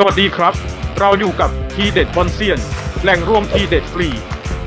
สวัสดีครับ เราอยู่กับทีเด็ดบอลเซียน แหล่งรวมทีเด็ดฟรี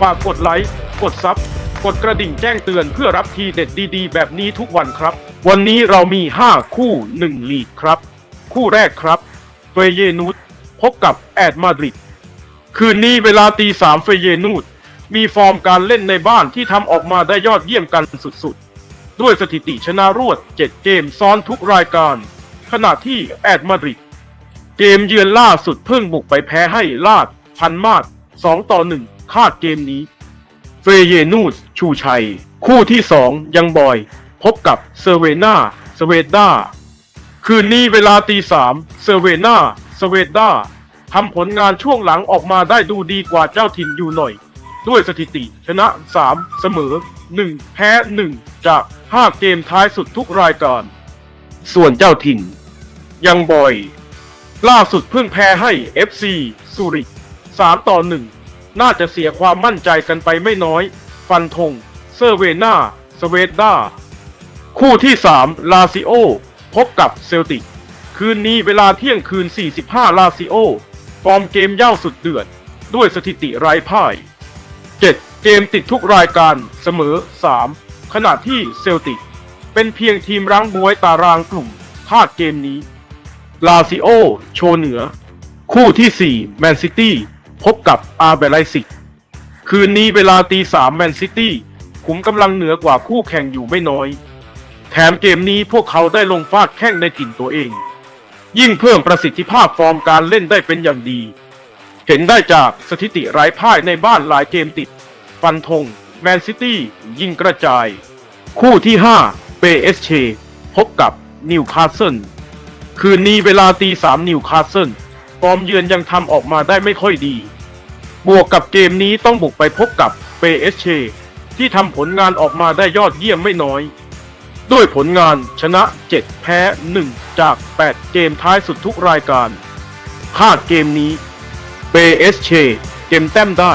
ฝากกดไลค์ กดซับ กดกระดิ่งแจ้งเตือนเพื่อรับทีเด็ดดีๆ แบบนี้ทุกวันครับ วันนี้เรามี 5 คู่ 1 ลีกครับ คู่แรกครับ เฟเยนูดพบกับแอดมาดริด คืนนี้เวลาตีสามเฟเยนูดมีฟอร์มการเล่นในบ้านที่ทำออกมาได้ยอดเยี่ยมกันสุดๆ ด้วยสถิติชนะรวด 7 เกมซ้อนทุกรายการ ขณะที่แอดมาดริด เกมเยือนล่าสุดเพิ่งบุกไปแพ้ให้ลาดพันมาด2ต่อ1คาดเกมนี้เฟเยนูสชูชัย คู่ที่2ยังบอย พบกับเซเวนาสเวดาคืนนี้เวลาตีสามเซเวนาสเวดาทำผลงานช่วงหลังออกมาได้ดูดีกว่าเจ้าถิ่นอยู่หน่อย ด้วยสถิติชนะ 3 เสมอ 1 แพ้ 1 จาก 5 เกมท้ายสุดทุกรายการ ส่วนเจ้าถิ่น ยังบอย ล่าสุดเพิ่งแพ้ให้ FC ซูริก3ต่อ1น่าจะเสียความมั่นใจกันไปไม่น้อย ฟันธง เซอร์เวนาสเวดาคู่ที่ 3 ลาซิโอ พบกับเซลติก คืนนี้เวลาเที่ยงคืน 45 ลาซิโอฟอร์มเกมเย่าสุดเดือด ด้วยสถิติไร้พ่าย 7 เกมติดทุกรายการเสมอ 3 ขณะที่เซลติก เป็นเพียงทีมรั้งบวยตารางกลุ่มพลาดเกมนี้ ลาซิโอ โชว์เหนือ คู่ที่ 4 แมนซิตี้ พบกับอาร์เบไลซิก คืนนี้เวลาตีสามแมนซิตี้ขุมกำลังเหนือกว่าคู่แข่งอยู่ไม่น้อย แถมเกมนี้พวกเขาได้ลงฟาดแข้งในถิ่นตัวเอง ยิ่งเพิ่มประสิทธิภาพฟอร์มการเล่นได้เป็นอย่างดี เห็นได้จากสถิติไร้พ่ายในบ้านหลายเกมติด ฟันธงแมนซิตี้ยิ่งกระจาย คู่ที่5เปเอสเชพบกับนิวคาสเซิล คืนนี้เวลาตีสามนิวคาสเซิลฟอร์มเยือนยังทำออกมาได้ไม่ค่อยดี บวกกับเกมนี้ต้องบุกไปพบกับเปเอสเชที่ทำผลงานออกมาได้ยอดเยี่ยมไม่น้อย ด้วยผลงานชนะ 7 แพ้ 1 จาก 8 เกมท้ายสุดทุกรายการคาดเกมนี้เปเอสเชเกมแต้มได้